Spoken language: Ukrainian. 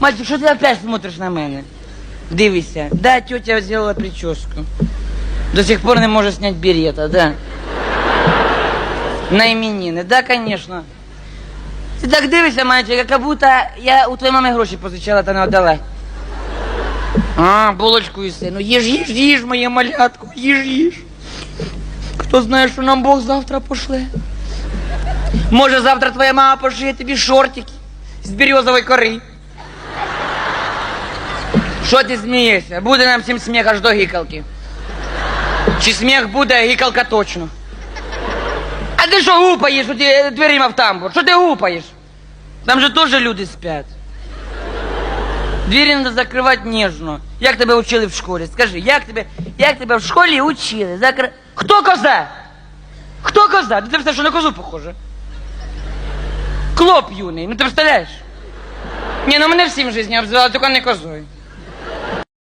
Мальчик, що ти опять смотриш на мене? Дивися. Да, тетя зробила прическу. До сих пор не може снять берета, да. На іменини, да, конечно. Ти так дивишся, мальчик, як будто я у твоєї мами гроші позичала та не отдала. А, булочку і все. Ну їж, їж, їж, моє малятко, їж, їж. Хто знає, що нам Бог завтра пошле. Може, завтра твоя мама пошиє тобі шортики з березової кори. Що ти смієшся? Буде нам всім сміх аж до гікалки. Чи сміх буде, а гікалка точно. А ти що гупаєш у ті дверима в тамбур? Що ти гупаєш? Там же теж люди спять. Двері треба закривати ніжно. Як тебе учили в школі? Скажи, як тебе, як тебе в школі учили? Закр... Хто коза? Хто коза? Ти все, що на козу похоже. Клоп юний, ну ти представляєш? Ні, ну мене всім в житті обзивали, тільки не козою.